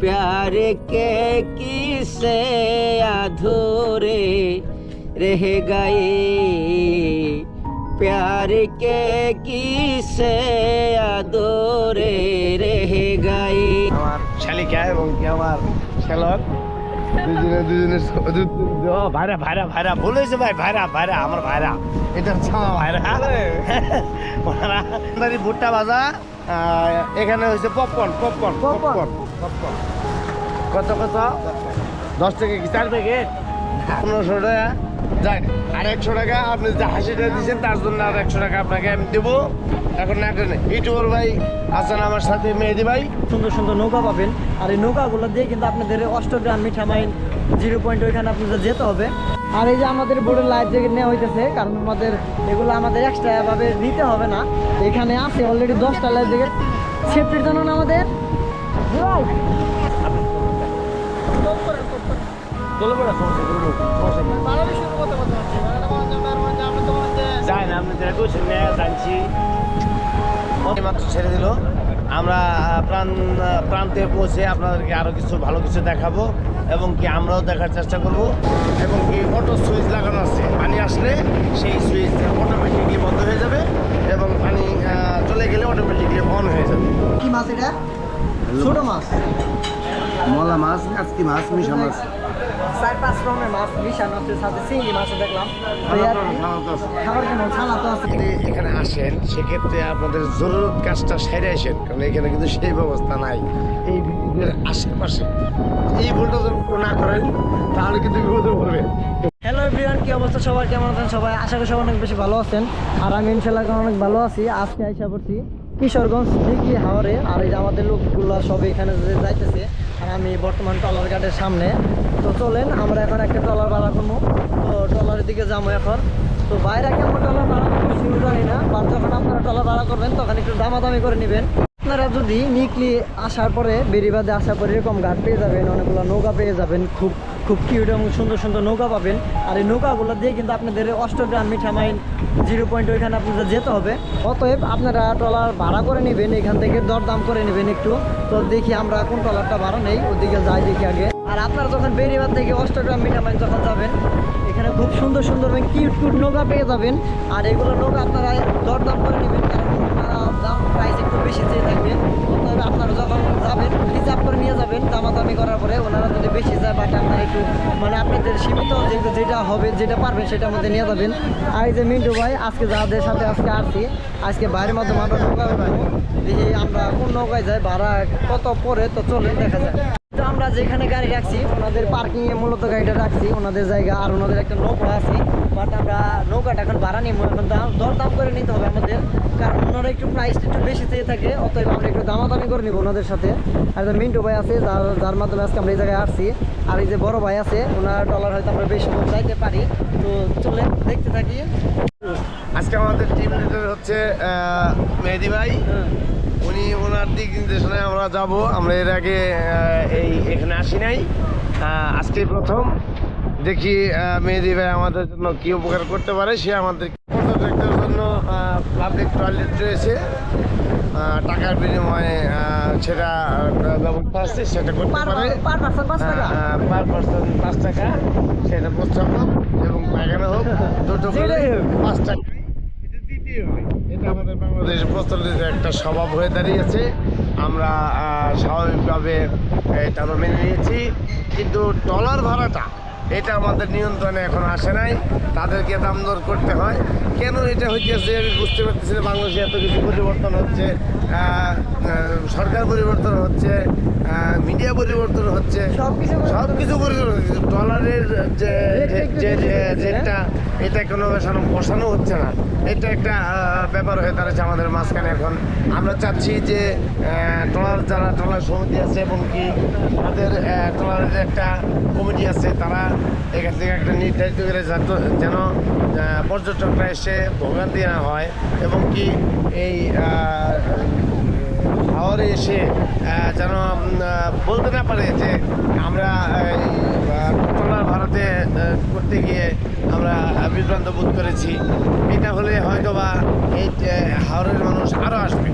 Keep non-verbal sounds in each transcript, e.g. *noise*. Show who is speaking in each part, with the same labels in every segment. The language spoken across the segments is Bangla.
Speaker 1: प्यार के किस्से अधूरे रह गए प्यार के किस्से अधूरे रह गए
Speaker 2: আমার শালিকা এবং কি আমার শ্যালক দুজনে দুজনে ভাইরা ভাইরা ভাইরা বলেছে ভাই ভাইরা ভাইরা আমার ভাইরা এটা হচ্ছে আমার ভাইরা ওনারা আপনারই ভুট্টা ভাজা আহ, এখানে হয়েছে পপকর্ন পপকর্ন পপকর্ন পপকর্ন কত কত? দশ টাকা কি? চার প্যাকেট? পনেরোশো টাকা। যাই, আর একশো টাকা আপনি যে হাসিটা দিয়েছেন, তার জন্য আর একশো টাকা আপনাকে আমি দেবো। এখন না কেন, ইউটিউবার ভাই আছেন আমার সাথে, মেহেদি ভাই।
Speaker 3: সুন্দর সুন্দর নৌকা পাবেন। আর এই নৌকাগুলো দিয়ে কিন্তু আপনাদের অষ্টগ্রাম মিঠামাইন জিরো পয়েন্ট ওইখানে আপনাদের যেতে হবে। আর এই যে আমাদের বোর্ডের লাইট যে নেওয়া হইতেছে, কারণ আমাদের এগুলো আমাদের এক্সট্রা ভাবে নিতে হবে না। এখানে আছে অলরেডি দশটা লাইট থেকে সেফটির জন্য আমাদের?
Speaker 2: না আপনি জানছি ছেড়ে দিল আমরা প্রাণ প্রান্তে পৌঁছে আপনাদেরকে আরও কিছু ভালো কিছু দেখাবো এবং কি আমরাও দেখার চেষ্টা করব এবং কি অটো সুইচ লাগানো আছে পানি আসলে সেই সুইচ অটোমেটিকলি বন্ধ হয়ে যাবে এবং পানি চলে গেলে অটোমেটিকলি অন হয়ে যাবে
Speaker 3: কি মাছ এটা? ছোট মাছ।
Speaker 2: মলা মাছ কাচকি মাছ মিশা মাছ।
Speaker 3: চার পাঁচ রকমের মাছ মিশানো আছে সাথে চিংড়ি মাছও দেখলাম। খাবার কেন ছানা তো আছে
Speaker 2: এখানে আসেন সেক্ষেত্রে আপনাদের জরুরত কাজটা সেরে আসেন কারণ এখানে কিন্তু সেই ব্যবস্থা নাই। এই আশেপাশে। এই ভুলটা যদি না করেন তাহলে কিন্তু বিপদে পড়বে
Speaker 3: হ্যালো এভরিওয়ান কি অবস্থা? সবার কেমন আছেন সবাই? আশা করি সবাই অনেক বেশি ভালো আছেন। আর আমি ইনশাল্লাহ অনেক ভালো আছি। আজকে আইসা পড়ছি কিশোরগঞ্জ দিঘি হাওড়ে আর এই যে আমাদের লোকগুলো সব এখানে যাইতেছে, আর আমি বর্তমান টলার ঘাটের সামনে। তো চলেন, আমরা এখন একটা টলার ভাড়া করব। তো টলারের দিকে যাব এখন। তো বাইরে কেমন টলার ভাড়া সেও জানি না বা যখন আপনারা টলার ভাড়া করবেন, তখন একটু দামাদামি করে নেবেন। আপনারা যদি নিকলি আসার পরে, বেরিবাদে আসার পরে এরকম ঘাট পেয়ে যাবেন, অনেকগুলো নৌকা পেয়ে যাবেন, খুব খুব কিউট এবং সুন্দর সুন্দর নৌকা পাবেন। আর এই নৌকাগুলো দিয়ে কিন্তু আপনাদের অষ্টগ্রাম মিঠামাইন জিরো পয়েন্ট ওইখানে আপনাদের যেতে হবে। অতএব আপনারা ট্রলার ভাড়া করে নেবেন, এখান থেকে দরদাম করে নেবেন একটু। তো দেখি আমরা কোন ট্রলারটা ভাড়া নেই, ওদিকে যাই দেখি আগে। আর আপনারা যখন বেরিবাদ থেকে অষ্টগ্রাম মিঠামাইন যখন যাবেন, এখানে খুব সুন্দর সুন্দর কিউট কিউট নৌকা পেয়ে যাবেন। আর এগুলো নৌকা আপনারা দরদাম করে নেবেন, কারণ দাম প্রাইস একটু বেশি চেয়ে থাকবেন। অতএব আপনারা যখন যাবেন রিজার্ভ করে নিয়ে যাবেন, দামাদামি করার পরে ওনারা যদি বেশি যায় বা আপনার একটু মানে আপনাদের সীমিত যেহেতু যেটা হবে, যেটা পারবেন সেটার মধ্যে নিয়ে যাবেন। আর এই যে মিন্টু ভাই, আজকে যাদের সাথে আজকে আসছি আজকে বাইরের মধ্যে আমরা নৌকা দেখি আমরা কোন নৌকায় যাই, ভাড়া কত পরে তো চলেন, দেখা যায় আমরা যেখানে গাড়ি রাখছি ওনাদের পার্কিং এ মূলত গাড়িটা রাখছি ওনাদের জায়গা আর ওনাদের একটা নৌকা আছে। বাট আমরা নৌকাটা এখন ভাড়া নিব এখন দাম দরদাম করে নিতে হবে আমাদের কারণ ওনারা একটু প্রাইসটা একটু বেশি চেয়ে থাকে অতএব আমরা একটু দামাদামি করে নিব ওনাদের সাথে। আর মিন্টু ভাই আছে যার যার মাধ্যমে আজকে আমরা এই জায়গায় আসছি আর এই যে বড় ভাই আছে ওনার ডলার হয়তো আমরা বেশি যাইতে পারি। তো চলে দেখতে থাকি।
Speaker 2: আজকে আমাদের টিম লিডার হচ্ছে মেহেদি ভাই। ওনার দিক নির্দেশনায় আমরা যাব। আমরা এর আগে এই এখানে আসি নাই। আহ, আজকেই প্রথম। দেখি মেহেদি ভাই আমাদের জন্য কি উপকার করতে পারে সে আমাদের পর্যটকদের জন্য পাবলিক টয়লেট রয়েছে। টাকার বিনিময়ে সেটা ব্যবস্থা আছে সেটা করতে
Speaker 3: পারে
Speaker 2: পার।
Speaker 3: পার্সন পাঁচ টাকা।
Speaker 2: সেটা প্রস্তাব হোক এবং পায়খানা হোক দুটো করে পাঁচ টাকা। এটা দিতেই হবে। আমাদের বাংলাদেশ প্রচলিত একটা স্বভাব হয়ে দাঁড়িয়েছে। আমরা স্বাভাবিকভাবে এটা মেনে নিয়েছি। কিন্তু টলার ভাড়াটা এটা আমাদের নিয়ন্ত্রণে এখন আসে নাই। তাদেরকে দাম দর করতে হয়। কেন এটা হইতেছে আমি বুঝতে পারতেছি না বাংলাদেশে এত কিছু পরিবর্তন হচ্ছে সরকার পরিবর্তন হচ্ছে মিডিয়া পরিবর্তন হচ্ছে সব কিছু পরিবর্তন হচ্ছে ডলারের যে
Speaker 3: রেটটা
Speaker 2: যে- যে
Speaker 3: বেশি হচ্ছে,
Speaker 2: রেটটা এটা কোনো বসানো হচ্ছে না। এটা একটা ব্যাপার হয়ে দাঁড়াচ্ছে আমাদের মাঝখানে এখন। আমরা চাচ্ছি যে ট্রলার যারা ট্রলার সমিতি আছে এবং কি তাদের ট্রলারের একটা কমিটি আছে তারা এখান থেকে একটা নির্ধারিত করে যাতে- যেন পর্যটকরা এসে ভোগান্তি না হয় এবং কি এই শহরে এসে যেন বলতে না পারে যে আমরা ট্রলার ভাড়াতে করতে গিয়ে আমরা বিভ্রান্ত বোধ করেছি। এটা হলে হয়তো বা এই হাওড়ের মানুষ আরও আসবে।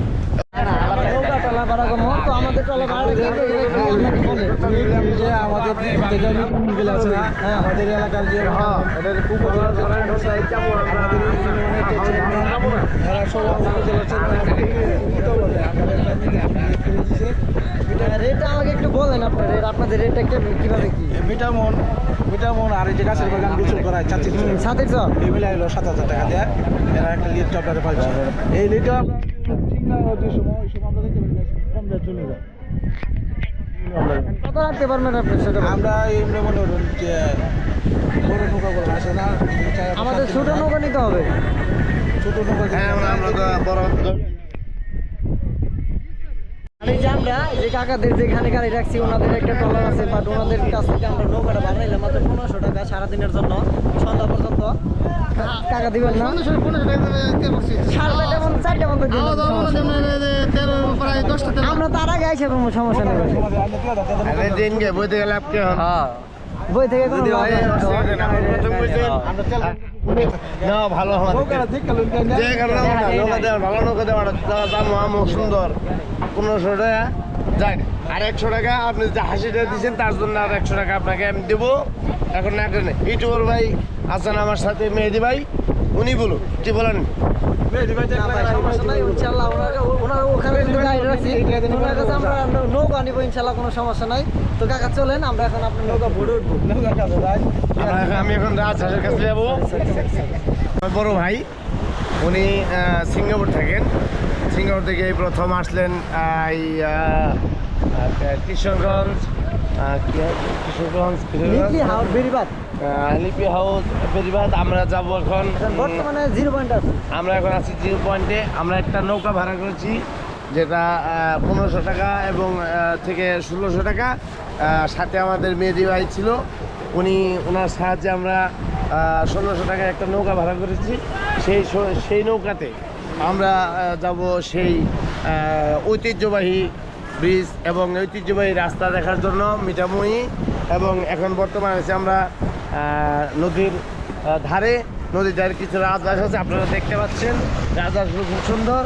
Speaker 4: যে আমাদের যেটা আছে না
Speaker 3: হ্যাঁ।
Speaker 4: আমাদের এলাকার যে চেয়ারম্যান
Speaker 3: রেটটা আমাকে একটু বলেন আপনার আপনাদের রেটটা কেমন কীভাবে কি?
Speaker 4: মিটামন মিটামন আর এই যে গাছের বাগান গোসল করায় চাচ্ছি
Speaker 3: সাথে তো
Speaker 4: এই হলো সাত হাজার টাকা দেয়। এরা একটা লিড আপনারা এই ঠিক না ওই সময় ওই সময় আমরা দেখতে পারি কম দেয় চলে যায়।
Speaker 3: কত রাখতে পারবেন আপনি সেটা
Speaker 4: আমরা এমনি মনে করুন যে বড় নৌকাগুলো আসে না
Speaker 3: আমাদের ছোট নৌকা নিতে হবে।
Speaker 4: ছোট নৌকা
Speaker 2: হ্যাঁ আমরা আমরা বড়
Speaker 3: আর এই যে আমরা যে কাকাদের যেখানে গাড়ি রাখছি ওনাদের একটা ট্রলার আছে বাট ওনাদের কাছ থেকে আমরা নৌকাটা মাত্র পনেরোশো টাকা সারাদিনের জন্য সন্ধ্যা পর্যন্ত। টাকা দিবেন না? সাড়ে চারটে মতো চারটে মতো দিন আমরা তার আগে আইসে কোনো সমস্যা নেই।
Speaker 2: আরে দিন গে বইতে গেলে আপনি হন।
Speaker 3: বই থেকে লাভ নেই।
Speaker 2: অসুবিধা আমরা না। ভালো আমাদের যে কারণে আমরা নৌকা দেওয়ার ভালো নৌকা দেওয়ার দাম আমও সুন্দর। পনেরোশো টাকা। যাই আর একশো টাকা আপনি যে হাসিটা দিচ্ছেন তার জন্য আর একশো টাকা আপনাকে আমি দেবো। এখন না করেন ইউটিউবার ভাই আছেন আমার সাথে মেহেদি ভাই উনি বলুন কি বলেন?
Speaker 3: না ভাই, সমস্যা নাই, ইনশাআল্লাহ ওনার- ওনার ওখানে কিন্তু গাড়ি রাখছি। ওনার কাছে আমরা নৌ- নৌকা নিবো ইনশাআল্লাহ কোনো সমস্যা নাই। তো কাকা চলেন আমরা এখন আপনার নৌকা ভরে উঠবো।
Speaker 2: আমরা এখন- আমি এখন কাছে যাব। আমার বড় ভাই উনি সিঙ্গাপুর থাকেন। সিঙ্গাপুর থেকে এই প্রথম আসলেন এই কিশোরগঞ্জ কিশোরগঞ্জ লিপি হাউস বেরিবাদ আমরা যাব এখন।
Speaker 3: বর্তমানে জিরো পয়েন্ট আছে।
Speaker 2: আমরা এখন আছি জিরো পয়েন্টে। আমরা একটা নৌকা ভাড়া করেছি যেটা পনেরোশো টাকা এবং থেকে ষোলোশো টাকা। সাথে আমাদের মেহেদি ভাই ছিল। উনি ওনার সাহায্যে আমরা ষোলোশো টাকায় একটা নৌকা ভাড়া করেছি। সেই সেই নৌকাতে আমরা যাব সেই ঐতিহ্যবাহী ব্রিজ এবং ঐতিহ্যবাহী রাস্তা দেখার জন্য মিঠামুই এবং এখন বর্তমানে আছি আমরা নদীর ধারে। নদীর ধারে কিছু রাজহাঁস আছে, আপনারা দেখতে পাচ্ছেন। রাজহাঁসগুলো খুব সুন্দর।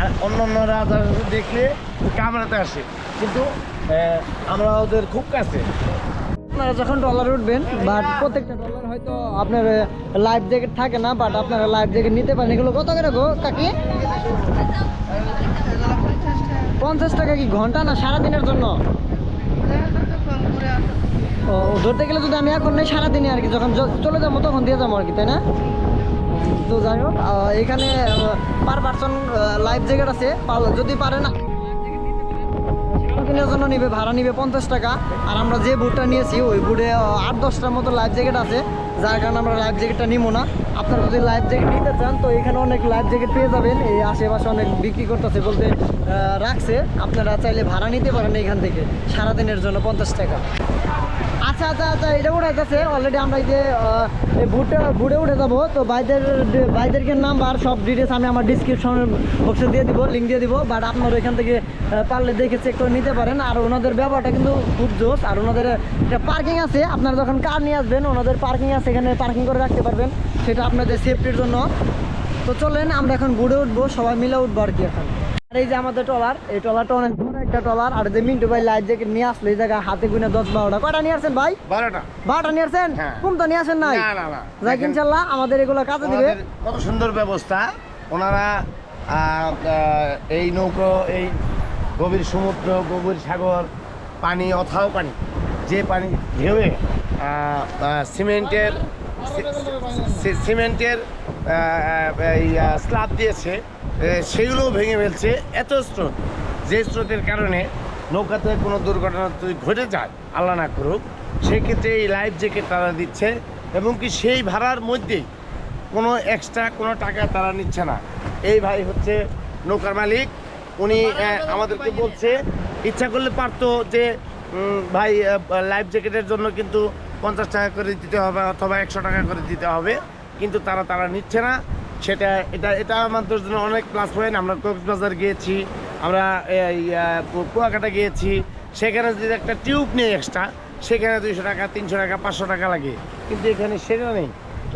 Speaker 2: আর অন্য অন্য রাজহাঁস দেখলে কামড়াতে আসে। কিন্তু আমরা ওদের খুব কাছে।
Speaker 3: আপনারা যখন ডলার উঠবেন বাট প্রত্যেকটা ডলার হয়তো আপনার লাইফ জ্যাকেট থাকে না বাট আপনারা লাইফ জ্যাকেট নিতে পারেন। এগুলো কত করে গো, কাকি? পঞ্চাশ টাকা কি ঘণ্টা না সারাদিনের জন্য? ও, ধরতে গেলে যদি আমি এখন নেই সারাদিনে আর কি, যখন চলে যাব তখন দিয়ে যাব আর কি, তাই না? তো যাই হোক এখানে পার পার্সন লাইফ জ্যাকেট আছে। যদি পারে না দিনের জন্য নিবে, ভাড়া নিবে পঞ্চাশ টাকা। আর আমরা যে বুটটা নিয়েছি, ওই বুটে আট দশটার মতো লাইফ জ্যাকেট আছে। যার কারণে আমরা লাইফ জ্যাকেটটা নিবো না। আপনারা যদি লাইফ জ্যাকেট নিতে চান, তো এখানে অনেক লাইফ জ্যাকেট পেয়ে যাবেন। এই আশেপাশে অনেক বিক্রি করতেছে বলতে রাখছে। আপনারা চাইলে ভাড়া নিতে পারেন এখান থেকে, সারাদিনের জন্য পঞ্চাশ টাকা। আচ্ছা আচ্ছা আচ্ছা এটা উঠে যাচ্ছে অলরেডি আমরা এই যে বুটটা বুটে উঠে যাব, তো ভাইদের, ভাইদেরকে নাম্বার, সব ডিটেলস আমি আমার ডিসক্রিপশন বক্সে দিয়ে দিব লিঙ্ক দিয়ে দিব। বাট আপনারা এখান থেকে পারলে দেখে চেক করে নিতে পারেন। আর ওনাদের ব্যবহারটা কিন্তু খুব জোস। আর ওনাদের একটা পার্কিং আছে। আপনারা যখন কার নিয়ে আসবেন, ওনাদের পার্কিং আছে, এখানে পার্কিং করে রাখতে পারবেন। সেটা আপনাদের সেফটির জন্য। তো চলেন, আমরা এখন ঘুরে উঠবো, সবাই মিলে উঠবো আর কি এখন। আর এই যে আমাদের ট্রলার, এই ট্রলারটা অনেক একটা ট্রলার আর যে মিন্টু ভাই লাইট জ্যাকেট নিয়ে আসলো এই জায়গায় হাতে গুনে দশ বারোটা। কয়টা নিয়ে আসছেন ভাই?
Speaker 2: বারোটা।
Speaker 3: বারোটা নিয়ে আসছেন?
Speaker 2: হ্যাঁ।
Speaker 3: কম তো নিয়ে আসেন নাই?
Speaker 2: না
Speaker 3: যাক ইনশাল্লাহ আমাদের এগুলো কাজে দিবে।
Speaker 2: কত সুন্দর ব্যবস্থা। ওনারা এই নৌকো এই গভীর সমুদ্র গভীর সাগর পানি অথাও পানি যে পানি ঢেউয়ে সিমেন্টের সিমেন্টের স্ল্যাব দিয়েছে সেগুলোও ভেঙে ফেলছে। এত স্রোত। যে স্রোতের কারণে নৌকাতে কোনো দুর্ঘটনা যদি ঘটে যায়, আল্লাহ না করুক, সেক্ষেত্রে এই লাইফ জ্যাকেট তারা দিচ্ছে এবং কি সেই ভাড়ার মধ্যেই কোনো এক্সট্রা কোনো টাকা তারা নিচ্ছে না। এই ভাই হচ্ছে নৌকার মালিক, উনি আমাদেরকে বলছে, ইচ্ছা করলে পারতো যে ভাই লাইফ জ্যাকেটের জন্য কিন্তু পঞ্চাশ টাকা করে দিতে হবে অথবা একশো টাকা করে দিতে হবে, কিন্তু তারা তারা নিচ্ছে না। সেটা, এটা এটা আমাদের জন্য অনেক প্লাস পয়েন্ট আমরা কক্সবাজার গিয়েছি আমরা কুয়াকাটা গিয়েছি। সেখানে যদি একটা টিউব নেই এক্সট্রা সেখানে দুইশো টাকা, তিনশো টাকা, পাঁচশো টাকা লাগে। কিন্তু এখানে সেটা নেই।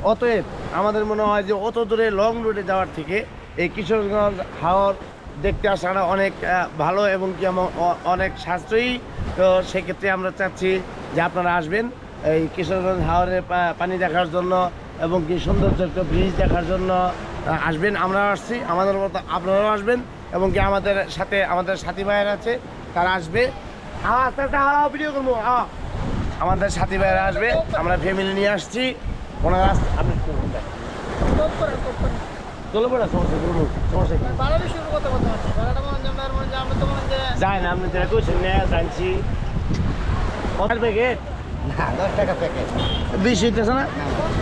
Speaker 2: অতএব আমাদের মনে হয় যে অত দূরে লং রুটে যাওয়ার থেকে এই কিশোরগঞ্জ হাওর দেখতে আসাটা অনেক ভালো এবং কি আমা- অ- অনেক সাশ্রয়ী। তো সেক্ষেত্রে আমরা চাচ্ছি যে আপনারা আসবেন এই কিশোরগঞ্জ হাওরের পা- পানি দেখার জন্য এবং কি সৌন্দর্য ব্রিজ দেখার জন্য আসবেন। আমরাও আসছি, আমাদের মতো আপনারাও আসবেন। এবং কি আমাদের সাথে আমাদের সাথী ভাইয়ের আছে তারা আসবে। আস্তে আস্তে ভিডিও করব আ। আমাদের সাথী ভাইয়েরা আসবে আমরা ফ্যামিলি নিয়ে আসছি। ওনারা আপনি একটু বলবেন। চলো পড়া সমস্যা করব সমস্যা কি? যায় না আপনি তারা কইছেন না জানছি। কত প্যাকেট
Speaker 1: না
Speaker 2: বিশ হইতেছে না?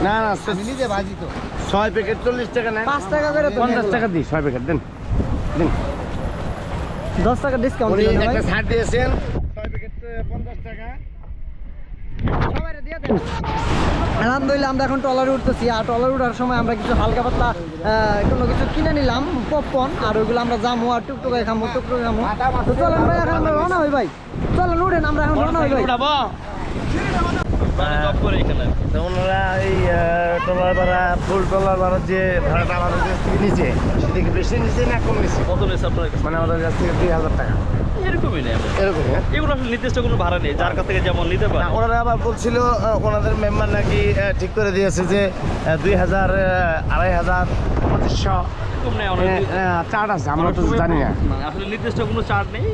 Speaker 2: না না।
Speaker 1: আমি নিজে ভাজি তো।
Speaker 2: ছয় প্যাকেট চল্লিশ টাকা নেন।
Speaker 3: পাঁচ টাকা করে তো
Speaker 2: পঞ্চাশ টাকা দিই ছয় প্যাকেট দেন। দিন
Speaker 3: দশ টাকা ডিসকাউন্ট
Speaker 2: উনি
Speaker 3: ভাই
Speaker 2: একটা ছাড় দিয়েছেন ছয় প্যাকেট পঞ্চাশ টাকা
Speaker 3: আলহামদুলিল্লাহ আমরা এখন ট্রলারে উঠতেছি আর ট্রলারে উঠার সময় আমরা কিছু হালকা পাতলা কোনো কিছু কিনে নিলাম পপকর্ন আর ওইগুলো আমরা যাব আর টুকটুকায় খামো টুকটুকে খামো চলেন ভাই এখন আমরা রওনা হই ভাই চলেন উঠেন আমরা এখন রওনা হই ভাই
Speaker 2: উঠাবো তো ওনারা এই টলার ভাড়া ফুল টলার ভাড়া যে ভাড়াটা আমাদের কাছ থেকে নিচে সেটা কি বেশি নিচে না কম নিচে
Speaker 5: কত নিচে আপনার
Speaker 2: মানে আমাদের কাছ থেকে দুই হাজার টাকা।
Speaker 5: এরকমই নেই
Speaker 2: এরকম হ্যাঁ?
Speaker 5: এগুলো আসলে নির্দিষ্ট কোনো ভাড়া নেই যার কাছ থেকে যেমন নিতে পারে।
Speaker 2: ওনারা আবার বলছিল ওনাদের মেম্বার নাকি ঠিক করে দিয়েছে যে দুই হাজার আড়াই হাজার পঁচিশশো।
Speaker 5: এরকম নেই অনেক
Speaker 2: চার্ট আছে আমরা তো জানি না।
Speaker 5: মানে আসলে নির্দিষ্ট কোনো চার্ট নেই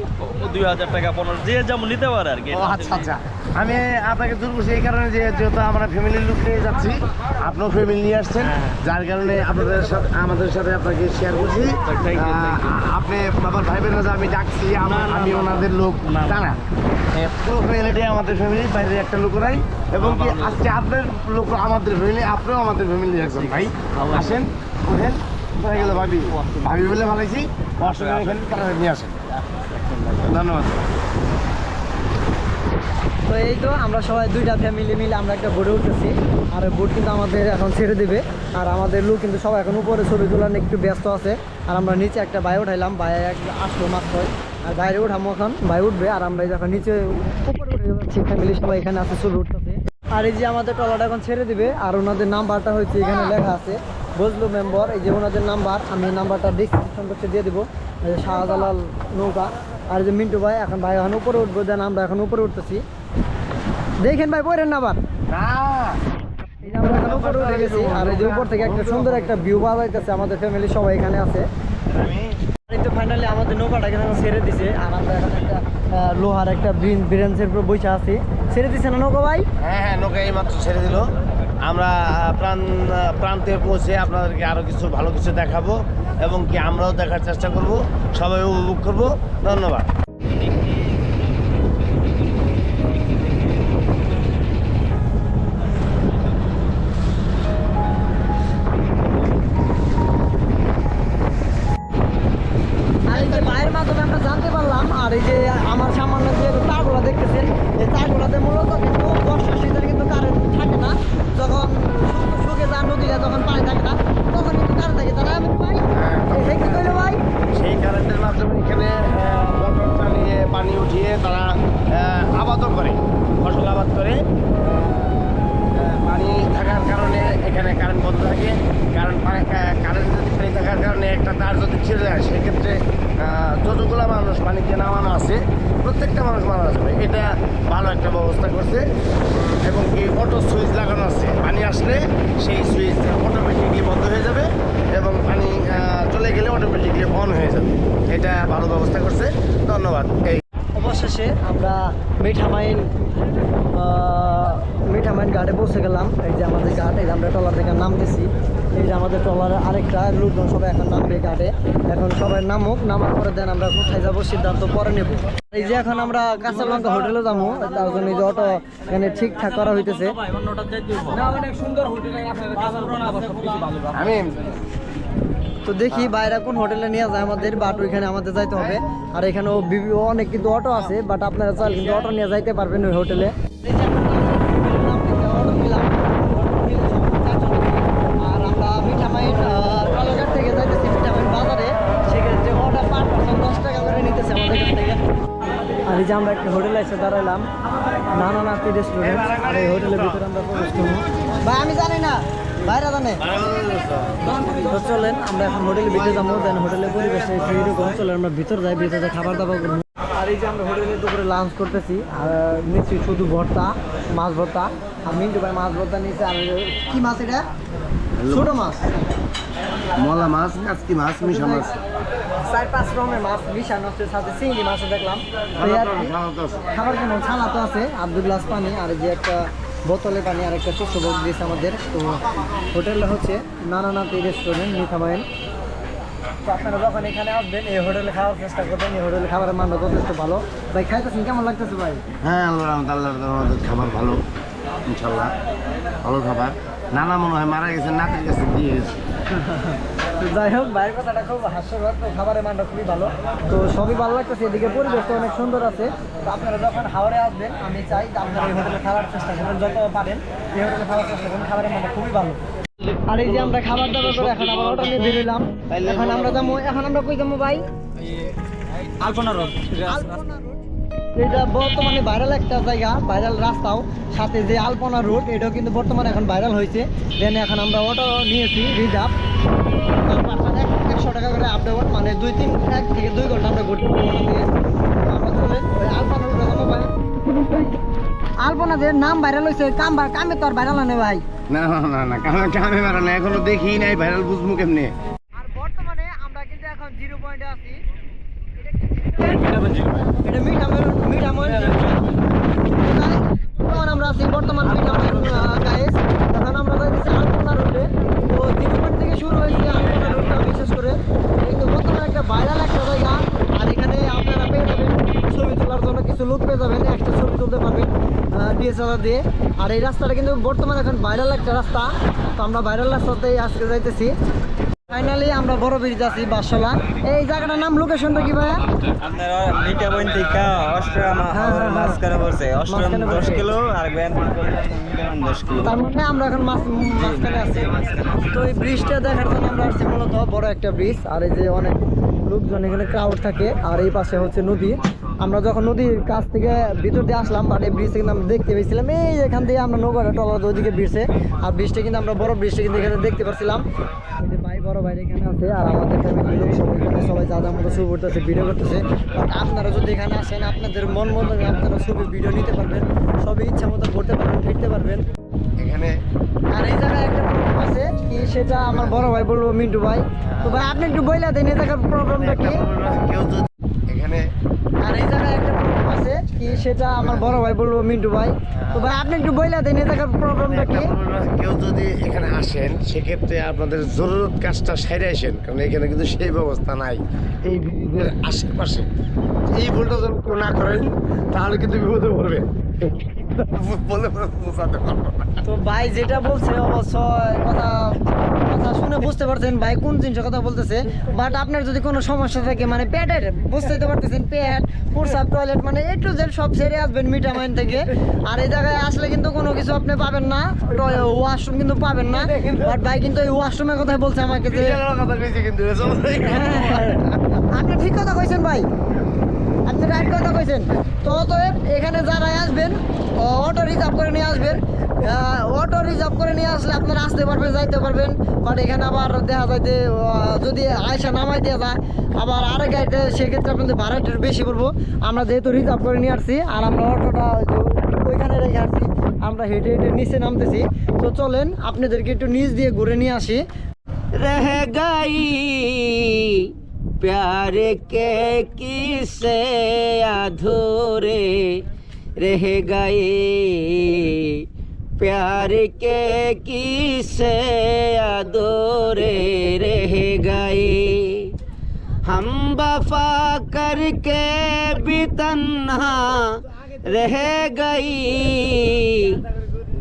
Speaker 5: দুই হাজার টাকা পনেরো যে যেমন নিতে পারে আর কি
Speaker 2: আচ্ছা আচ্ছা। আমি আপনাকে দূর করছি এই কারণে যে যেহেতু আমরা ফ্যামিলির লোক নিয়ে যাচ্ছি আপনার ফ্যামিলি নিয়ে আসছেন যার কারণে আপনাদের সাথে আমাদের সাথে আপনাকে শেয়ার করছি. আপনি বাবার ভাই বোন আমি ডাকছি আমার- আমি ওনাদের লোক
Speaker 5: না,
Speaker 2: পুরো ফ্যামিলিটাই আমাদের ফ্যামিলি বাইরে একটা লোক নাই। এবং কি আজকে আপনার লোক আমাদের ফ্যামিলি আপনিও আমাদের ফ্যামিলি একজন ভাই। আসেন উঠেন। কোথায় গেল ভাবি। ভাবি বলে ভালোইছি অসুবিধা এখানে তারা নিয়ে আসেন। ধন্যবাদ।
Speaker 3: তো এই তো আমরা সবাই দুইটা ফ্যামিলি মিলে আমরা একটা বোটে উঠেছি আর বোট কিন্তু আমাদের এখন ছেড়ে দেবে। আর আমাদের লোক কিন্তু সবাই এখন উপরে ছবি তোলার নিয়ে একটু ব্যস্ত আছে। আর আমরা নিচে একটা বাই উঠাইলাম বাই আসলো মাত্র আর বাইরে উঠামো এখন। বাই উঠবে আর আমরা যখন নিচে উপরে উঠে যাচ্ছি। ফ্যামিলি সবাই এখানে আছে ছবি উঠতেছে। আর এই যে আমাদের টলাটা এখন ছেড়ে দিবে আর ওনাদের নাম্বারটা হচ্ছে এখানে লেখা আছে বজলু মেম্বার এই যে ওনাদের নাম্বার আমি নাম্বারটা ডিসক্রিপশন বক্সে দিয়ে দিব। শাহজালাল নৌকা আর যে মিন্টু ভাই এখন ভাই এখন উপরে উঠবো দেন আমরা এখন উপরে উঠতেছি। দেখেন ভাই বইরেন না। আবার এই যে আমরা এখন উপরে উঠে গেছি আর এই যে উপর থেকে একটা সুন্দর একটা ভিউ পাওয়া যাইতেছে আমাদের ফ্যামিলি সবাই এখানে আছে। ফাইনালি আমাদের নৌকাটা কিন্তু ছেড়ে দিছে, আর একটা লোহার একটা ব্রেঞ্চের উপর বসে আছি। ছেড়ে দিছে না নৌকা ভাই?
Speaker 2: হ্যাঁ হ্যাঁ নৌকা এই মাত্র ছেড়ে দিল। আমরা প্রাণ প্রান্তে পৌঁছে আপনাদেরকে আরও কিছু, ভালো কিছু দেখাবো এবং কি আমরাও দেখার চেষ্টা করব। সবাই উপভোগ করব। ধন্যবাদ
Speaker 3: আর এই যে ভাইয়ের মাধ্যমে আমরা জানতে পারলাম আর এই যে আমার সামান্য যে তারগুলো দেখতেছেন এই তারগুলোতে মূলত কিন্তু বর্ষার সিজনে কিন্তু কারেন্ট থাকে না যখন শুক- শুকে যায় নদীতে যখন পানি থাকে না তখন কিন্তু কারেন্ট থাকে তারা আমি ভাই এই কি কইলো ভাই
Speaker 2: সেই কারেন্টের মাধ্যমে এখানে মোটর চালিয়ে পানি উঠিয়ে তারা আহ, আবাদও করে ফসল আবাদ করে আহ, পানি থাকার কারণে এখানে কারেন্ট বন্ধ থাকে কারেন্ট পানি কারেন্ট যদি পানি থাকার কারণে একটা তার যদি ছিঁড়ে যায় সেক্ষেত্রে আহ, যতগুলো মানুষ পানিতে নামানো আছে প্রত্যেকটা মানুষ মারা যাবে এটা ভালো একটা ব্যবস্থা করছে উম, এবং কি অটো সুইচ লাগানো আছে পানি আসলে সেই সুইচ অটোমেটিকলি বন্ধ হয়ে যাবে এবং পানি আহ, চলে গেলে অটোমেটিকলি অন হয়ে যাবে এটা ভালো ব্যবস্থা করছে ধন্যবাদ এই
Speaker 3: অবশেষে আমরা মিঠামাইন আহ, মিঠামাইন ঘাটে পৌঁছে গেলাম এই যে আমাদের ঘাট এই যে আমরা ট্রলার থেকে নামতেছি এই যে আমাদের ট্রলারে লোকজন সবাই এখন নামবে ঘাটে। এখন সবাই নামুক, নামার পরে দেন আমরা কোথায় যাব, সিদ্ধান্ত পরে নেব। এই যে এখন আমরা কাঁচালঙ্কা হোটেলে যাব, তার জন্য যে অটো এখানে ঠিকঠাক করা হইতেছে। তো দেখি বাইরে কোন হোটেলে নিয়ে যায় আমাদের বাট ওইখানে আমাদের যাইতে হবে। আর এখানেও অনেক কিন্তু অটো আছে বাট আপনারা চাল কিন্তু অটো নিয়ে যাইতে পারবেন ওই হোটেলে আর আমরা মিঠামাইন কালোঘাট থেকে যাইতেছি মিঠামাইন বাজারে সেক্ষেত্রে অর্ডার পার পার্সন দশ টাকা করে নিতেছে আমাদের কাছ থেকে আর এই যে আমরা একটা হোটেলে এসে দাঁড়ালাম নানা নাতি রেস্টুরেন্ট আর এই হোটেলের ভিতরে আমরা প্রবেশ করব ভাই আমি জানি না। বাইরে জানে। তো চলেন আমরা এখন হোটেলে ভিতরে যাব দেন হোটেলের পরিবেশটা একটু এরকম চলেন আমরা ভিতর যাই ভিতরে খাবার দাবার করব আর এই যে আমরা হোটেলে দুপুরে লাঞ্চ করতেছি আর নিচ্ছি শুধু ভর্তা মাছ ভর্তা। আর মিন্টু ভাই মাছ ভর্তা নিয়েছে আর কি মাছ এটা? ছোট মাছ।
Speaker 2: মলা মাছ কাচকি মাছ মিশা মাছ।
Speaker 3: চার পাঁচ রকমের মাছ মিশানো হচ্ছে সাথে চিংড়ি মাছও দেখলাম। খাবার কেমন ছানা তো আছে। গ্লাস পানি আর যে একটা বোতলে পানি আর একটা ছোট্ট বক্স দিয়েছে আমাদের। তো হোটেল হচ্ছে নানানাতি রেস্টুরেন্ট মিঠামাইন তো আপনারা যখন এখানে আসবেন এই হোটেলে খাওয়ার চেষ্টা করবেন এই হোটেলে খাবারের মানটা যথেষ্ট ভালো। ভাই খাইতেছেন? কেমন লাগতেছে ভাই?
Speaker 2: হ্যাঁ আল্লাহ রহমত আল্লাহ রহমতে খাবার ভালো ইনশাল্লাহ ভালো খাবার। নানা মনে হয় মারা গেছে নাতির কাছে দিয়ে গেছে। *laughs*
Speaker 3: যাই হোক বাইরের কথাটা খুব হাস্যকর তো খাবারের মানটা খুবই ভালো। তো সবই ভালো লাগতেছে এদিকে পরিবেশটা অনেক সুন্দর আছে। তো আপনারা যখন হাওড়ে আসবেন আমি চাই আপনারা এই হোটেলে খাওয়ার চেষ্টা করবেন যত পারেন এই হোটেলে খাওয়ার চেষ্টা করবেন খাবারের মানটা খুবই ভালো। আর এই যে আমরা খাবার দাবার করে এখন আবার অটো নিয়ে বেরোলাম এখন আমরা যাব এখন আমরা কই যাব ভাই?
Speaker 5: আলপনা রোড।
Speaker 3: এটা বর্তমানে ভাইরাল একটা জায়গা ভাইরাল রাস্তাও। সাথে যে আলপনা রোড এটাও কিন্তু বর্তমানে এখন ভাইরাল হয়েছে দেন এখন আমরা অটো নিয়েছি রিজার্ভ ডাউন মানে দুই তিন, এক থেকে দুই ঘণ্টা আমরা ঘুরতে আলপনা যে নাম ভাইরাল হয়েছে কাম কামে তো আর ভাইরাল হয় ভাই।
Speaker 2: না না না কামে ভাইরাল এখনও দেখি নাই ভাইরাল বুঝব কেমনে
Speaker 3: আর বর্তমানে আমরা কিন্তু এখন জিরো পয়েন্টে আছি এটা মিঠামল মিঠামল তখন আমরা আছি বর্তমান মিঠামল গায়েস তখন আমরা যাইতেছি আলপনা রোডে তো জিরো পয়েন্ট থেকে শুরু হয়েছে আলপনা রোডটা বিশেষ করে কিন্তু বর্তমানে একটা ভাইরাল একটা জায়গা আর এখানে আপনারা পেয়ে যাবেন ছবি তোলার জন্য কিছু লোক পেয়ে যাবেন একটা ছবি তুলতে পারবেন ডিএসএলআর দিয়ে। আর এই রাস্তাটা কিন্তু বর্তমানে এখন ভাইরাল একটা রাস্তা। তো আমরা ভাইরাল রাস্তাতেই আজকে যাইতেছি। ফাইনালি আমরা বড় ব্রিজ আছি বাসলা এই জায়গাটার নাম লোকেশনটা কি ভাই
Speaker 5: আপনারা মিটা বইন থেকে মাঝখানে পড়ছে। অষ্টগ্রাম
Speaker 3: মাঝখানে
Speaker 5: দশ কিলো আর ব্যান দশ কিলো।
Speaker 3: তার মানে আমরা এখন মাছ মাঝখানে আছি। তো এই ব্রিজটা দেখার জন্য আমরা আসছি মূলত বড় একটা ব্রিজ আর এই যে অনেক লোকজন এখানে ক্রাউড থাকে। আর এই পাশে হচ্ছে নদী। আমরা যখন নদীর কাছ থেকে ভিতর দিয়ে আসলাম আর এই ব্রিজটা কিন্তু আমরা দেখতে পেয়েছিলাম। এই এখান থেকে আমরা নৌকাটা টলার ওইদিকে ব্রিজে আর ব্রিজটা কিন্তু আমরা বড় ব্রিজটা কিন্তু এখানে দেখতে পাচ্ছিলাম এই যে ভাই বড় ভাই এখানে আছে আর আমাদের লোক সবাই এখানে সবাই মতো শুরু করতেছে ভিডিও করতেছে। বাট আপনারা যদি এখানে আসেন আপনাদের মন মতো আপনারা ছবি ভিডিও নিতে পারবেন। সবই ইচ্ছা মতো করতে পারবেন ফিরতে পারবেন।
Speaker 2: এখানে
Speaker 3: আর এই জায়গায় একটা প্রবলেম আছে কি সেটা আমার বড় ভাই বলব মিন্টু ভাই। তো ভাই আপনি একটু বইলা দেন এই জায়গার প্রবলেমটা কি?
Speaker 2: কেউ
Speaker 3: আর এই জায়গায় একটা প্রবলেম আছে কি সেটা আমার বড় ভাই বলব মিন্টু ভাই। তো ভাই আপনি একটু বইলা দেন এই জায়গার প্রবলেমটা কি?
Speaker 2: কেউ যদি এখানে আসেন সেক্ষেত্রে আপনাদের জরুরত কাজটা সেরে আসেন কারণ এখানে কিন্তু সেই ব্যবস্থা নাই। এই আশেপাশে এই ভুলটা যদি কেউ না করেন তাহলে কিন্তু বিপদে পড়বে বলে বলে পারব
Speaker 3: তো ভাই যেটা বলছে অবশ্যই কথা কথা শুনে বুঝতে পারছেন ভাই কোন জিনিসের কথা বলতেছে। বাট আপনার যদি কোনো সমস্যা থাকে মানে পেটের বুঝতে পারতেছেন পেট প্রসাব টয়লেট মানে এ টু জেড সব সেরে আসবেন মিঠামাইন থেকে। আর এই জায়গায় আসলে কিন্তু কোনো কিছু আপনি পাবেন না। ওয়াশরুম কিন্তু পাবেন না। বাট ভাই কিন্তু এই ওয়াশরুমের কথাই বলছে আমাকে যে হ্যাঁ, আপনি ঠিক কথা কইছেন ভাই। রাইট কথা কইছেন? অতএব এখানে যারা আসবেন অটো রিজার্ভ করে নিয়ে আসবেন। অটো রিজার্ভ করে নিয়ে আসলে আপনারা আসতে পারবেন, যাইতে পারবেন। বাট এখানে আবার দেখা যায় যে যদি আয়সা নামাই দেওয়া যায়, আবার আর গাড়িটা সেক্ষেত্রে আপনাদের ভাড়াটা বেশি পড়ব। আমরা যেহেতু রিজার্ভ করে নিয়ে আসছি, আর আমরা অটোটা ওইখানে রেখে আসছি, আমরা হেঁটে হেঁটে নিচে নামতেছি। তো চলেন, আপনাদেরকে একটু নিচ দিয়ে ঘুরে নিয়ে আসি।
Speaker 6: রেহে গাই प्यार के किसे अधूरे रह गए प्यार के किसे अधूरे रह गए हम बफा करके भी तन्हा रह गई।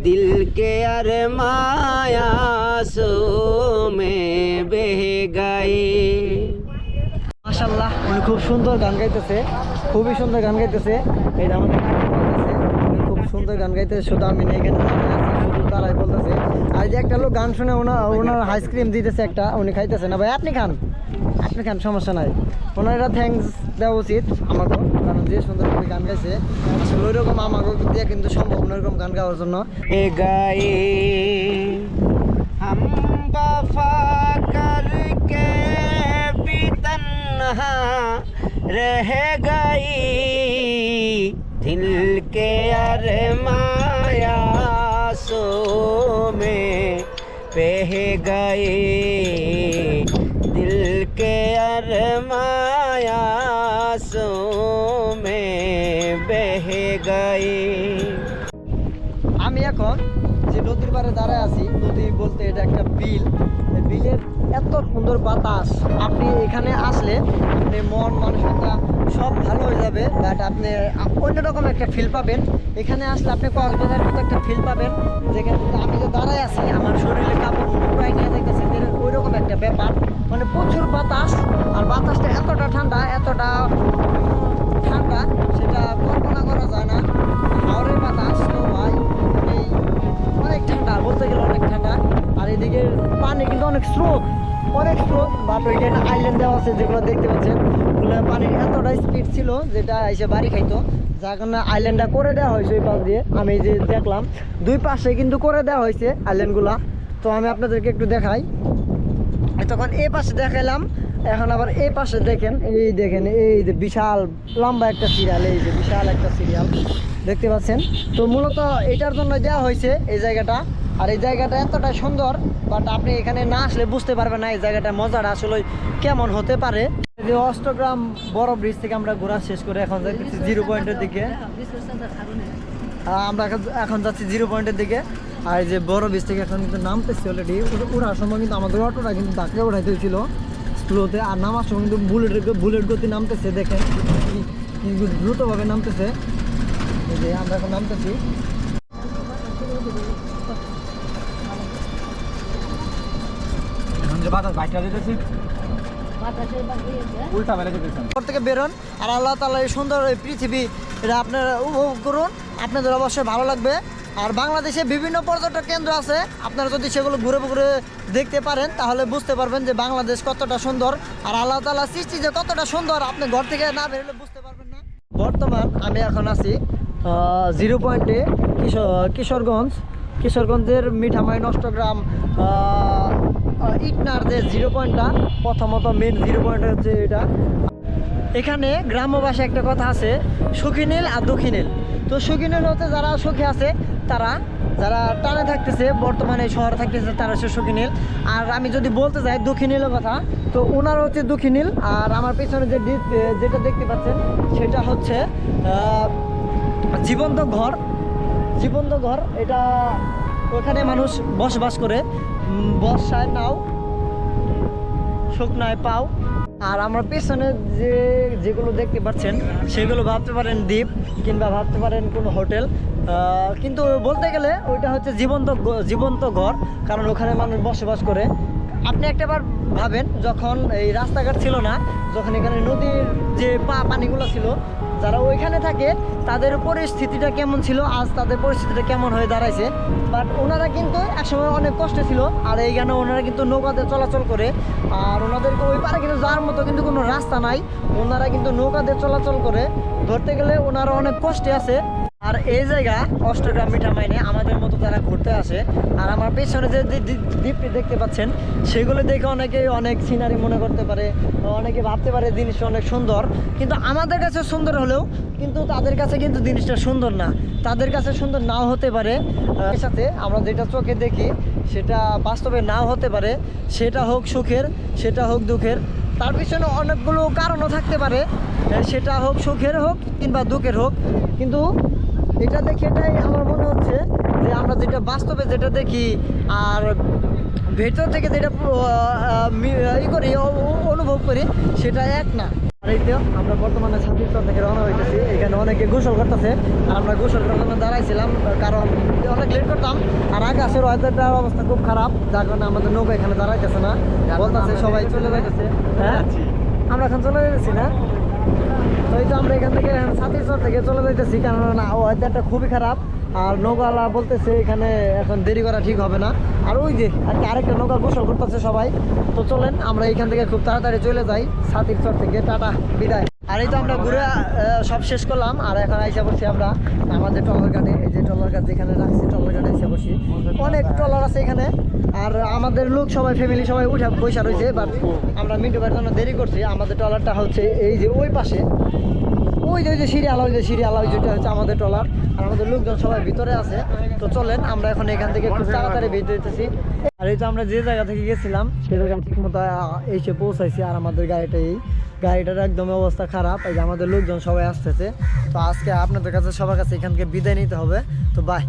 Speaker 6: दिल के अरमाया सो में बह
Speaker 3: गई। উনি খুব সুন্দর গান গাইতেছে খুবই সুন্দর গান গাইতেছে এই যে আমাদের কাকা বলতেছে, উনি খুব সুন্দর গান গাইতেছে শুধু আমি না এখানে যারা আছে, শুধু তারাই বলতেছে আর এই যে একটা লোক গান শুনে ওনার ওনার আইসক্রিম দিতেছে একটা উনি খাইতেছে না ভাই আপনি খান আপনি খান সমস্যা নাই ওনার এটা থ্যাঙ্কস দেওয়া উচিত আমাকে কারণ যে সুন্দর করে গান গাইছে আসলে ওইরকম আমাকে দিয়ে কিন্তু সম্ভব না ওইরকম গান গাওয়ার জন্য
Speaker 6: गए हम वफा करके भी तन्हा रह गई दिल के अरमाया सो में बह गए दिल के अरमाया सो में बह गए
Speaker 3: আমি এখন যে নদীর পাড়ে দাঁড়ায় আছি নদী বলতে এটা একটা বিল এই বিলের এত সুন্দর বাতাস। আপনি এখানে আসলে আপনি মন, মানসিকতা সব ভালো হয়ে যাবে। বাট আপনি অন্যরকম একটা ফিল পাবেন। এখানে আসলে আপনি কক্সবাজার মতো একটা ফিল পাবেন, যেখানে আমি যে দাঁড়ায় আছি, আমার শরীরে কাপড় পুরাই নিয়ে ওই রকম একটা ব্যাপার। মানে প্রচুর বাতাস, আর বাতাসটা এতটা ঠান্ডা এতটা ঠান্ডা, সেটা কল্পনা করা যায় না। হাওড়ের বাতাস, তো ভাই অনেক ঠান্ডা, বলতে গেলে আর এদিকে পানি কিন্তু অনেক স্রোত অনেক স্রোত বাট ওইখানে আইল্যান্ড দেওয়া আছে যেগুলো দেখতে পাচ্ছেন। ওগুলো পানির এতটা স্পিড ছিল যেটা এসে বাড়ি খাইতো। যার কারণে আইল্যান্ডটা করে দেওয়া হয়েছে ওই পাশ দিয়ে। আমি যে দেখলাম, দুই পাশে কিন্তু করে দেওয়া হয়েছে আইল্যান্ডগুলা তো আমি আপনাদেরকে একটু দেখাই। তখন এই পাশে দেখাইলাম, এখন আবার এই পাশে দেখেন, এই দেখেন, এই যে বিশাল লম্বা একটা সিরিয়াল এই যে বিশাল একটা সিরিয়াল দেখতে পাচ্ছেন? তো মূলত এটার জন্য দেওয়া হয়েছে এই জায়গাটা। আর এই জায়গাটা এতটা সুন্দর বাট আপনি এখানে না আসলে বুঝতে পারবেন না এই জায়গাটা মজাটা আসলে কেমন হতে পারে। অষ্টগ্রাম বড় ব্রিজ থেকে আমরা ঘোরা শেষ করে এখন যাচ্ছি জিরো পয়েন্টের দিকে। আমরা এখন- যাচ্ছি জিরো পয়েন্টের দিকে। আর যে বড় ব্রিজ থেকে এখন কিন্তু নামতেছি অলরেডি ওঠার সময় কিন্তু আমাদের অটোটা কিন্তু ধাক্কা উঠাইতে হয়েছিল স্লোতে আর নামার সময় কিন্তু বুলেটের বুলেট গতি নামতেছে, দেখেন। কি- কি দ্রুতভাবে নামতেছে। যে আমরা এখন নামতেছি
Speaker 4: এখন যে বাতাস বাইকটা যেতেছি উল্টা বেলা যেতেছেন
Speaker 3: ঘর থেকে বেরোন আর আল্লাহ তালা এই সুন্দর এই পৃথিবী এটা আপনারা উপভোগ করুন আপনাদের অবশ্যই ভালো লাগবে। আর বাংলাদেশে বিভিন্ন পর্যটক কেন্দ্র আছে আপনারা যদি সেগুলো ঘুরে ঘুরে দেখতে পারেন তাহলে বুঝতে পারবেন যে বাংলাদেশ কতটা সুন্দর। আর আল্লাহ তালা সৃষ্টি যে কতটা সুন্দর আপনি ঘর থেকে না বেরোলে বুঝতে পারবেন না। বর্তমান আমি এখন আছি জিরো পয়েন্টে কিশোর কিশোরগঞ্জ। কিশোরগঞ্জের মিঠামাই নষ্টগ্রাম ইটনার যে জিরো পয়েন্টটা প্রথমত মেন জিরো পয়েন্ট হচ্ছে এটা। এখানে গ্রাম্য ভাষায় একটা কথা আছে, সুখী নীল আর নীল। তো সুখী নীল হচ্ছে যারা সুখী আছে, তারা যারা টানে থাকতেছে, বর্তমানে শহরে থাকতেছে, তারা হচ্ছে নীল। আর আমি যদি বলতে যাই নীলের কথা, তো ওনার হচ্ছে নীল, আর আমার পেছনে যে যেটা দেখতে পাচ্ছেন, সেটা হচ্ছে জীবন্ত ঘর। জীবন্ত ঘর, এটা ওখানে মানুষ বসবাস করে। বর্ষায় নাও, শুকনায় পাও। আর আমার পেছনে যে, যেগুলো দেখতে পাচ্ছেন, সেগুলো ভাবতে পারেন দ্বীপ কিংবা ভাবতে পারেন কোনো হোটেল। কিন্তু বলতে গেলে ওইটা হচ্ছে জীবন্ত জীবন্ত ঘর, কারণ ওখানে মানুষ বসবাস করে। আপনি একটাবার ভাবেন, যখন এই রাস্তাঘাট ছিল না, যখন এখানে নদীর যে পা পানিগুলো ছিল যারা ওইখানে থাকে, তাদের পরিস্থিতিটা কেমন ছিল? আজ তাদের পরিস্থিতিটা কেমন হয়ে দাঁড়াইছে? বাট ওনারা কিন্তু একসময় অনেক কষ্ট ছিল, আর এইখানে ওনারা কিন্তু নৌকাতে চলাচল করে। আর ওনাদেরকে ওই পারে কিন্তু যাওয়ার মতো কিন্তু কোনো রাস্তা নাই। ওনারা কিন্তু নৌকাতে চলাচল করে। ধরতে গেলে ওনারা অনেক কষ্টে আছে। আর এই জায়গা অষ্টগ্রাম মিঠা মাইনে আমাদের মতো যারা ঘুরতে আসে, আর আমার পেছনে যে দ্বী- দ্বী- দ্বীপটি দেখতে পাচ্ছেন, সেগুলো দেখে অনেকে অনেক সিনারি মনে করতে পারে অনেকে ভাবতে পারে জিনিসটা অনেক সুন্দর। কিন্তু আমাদের কাছে সুন্দর হলেও কিন্তু তাদের কাছে কিন্তু জিনিসটা সুন্দর না। তাদের কাছে সুন্দর নাও হতে পারে সাথে আমরা যেটা চোখে দেখি, সেটা বাস্তবে নাও হতে পারে। সেটা হোক সুখের, সেটা হোক দুঃখের। তার পিছনে অনেকগুলো কারণও থাকতে পারে সেটা হোক সুখের হোক কিংবা দুঃখের হোক। কিন্তু এটা দেখে এটাই আমার মনে হচ্ছে যে আমরা যেটা বাস্তবে যেটা দেখি আর ভেতর থেকে যেটা ই করি অনুভব করি, সেটা এক না। আমরা বর্তমানে ছাব্বিশতর থেকে রওনা হইতেছি। এখানে অনেকে গোসল করতেছে। আর আমরা গোসল করার জন্য দাঁড়াইছিলাম, কারণ অনেক লেট করতাম। আর আকাশের ওয়েদারটার অবস্থা খুব খারাপ, যার কারণে আমাদের নৌকা এখানে দাঁড়াইতেছে না। বলতেছে সবাই চলে যাইতেছে। হ্যাঁ? আমরা এখন চলে যাচ্ছি না? তো আমরা এখান থেকে ছাত্রীচর থেকে চলে যাইতেছি কারণ ওয়েদারটা খুবই খারাপ। আর নৌকালা বলতেছে এখানে এখন দেরি করা ঠিক হবে না। আর ওই যে, আর আরেকটা নৌকা গোসল করতেছে সবাই। তো চলেন, আমরা এখান থেকে খুব তাড়াতাড়ি চলে যাই, ছাতিরচর থেকে। টাটা, বিদায়। আর এই তো আমরা ঘুরে সব শেষ করলাম। আর এখন আইসা পড়ছি আমরা আমাদের টলার গাড়ি, এই যে টলার গাড়ি যেখানে রাখছি টলার গাড়ি আইসা পড়ছি। অনেক টলার আছে এখানে। আর আমাদের লোক সবাই ফ্যামিলি সবাই উঠে বসে রয়েছে বাট আমরা মিন্টু ভাইয়ের জন্য দেরি করছি। আমাদের টলারটা হচ্ছে এই যে ওই পাশে। ওই যে ওই যে সিরিয়াল, ওই যে সিরিয়াল, ওই যেটা হচ্ছে আমাদের টলার আর আমাদের লোকজন সবাই ভিতরে আছে। তো চলেন, আমরা এখন এখান থেকে খুব তাড়াতাড়ি বেরিয়ে যেতেছি আর এই তো আমরা যে জায়গা থেকে গেছিলাম, সে জায়গা ঠিক মতো এসে পৌঁছাইছি আর আমাদের গাড়িটা এই গাড়িটার একদম অবস্থা খারাপ। এই যে আমাদের লোকজন সবাই আসতেছে। তো আজকে আপনাদের কাছে, সবার কাছে এখান থেকে বিদায় নিতে হবে। তো বাই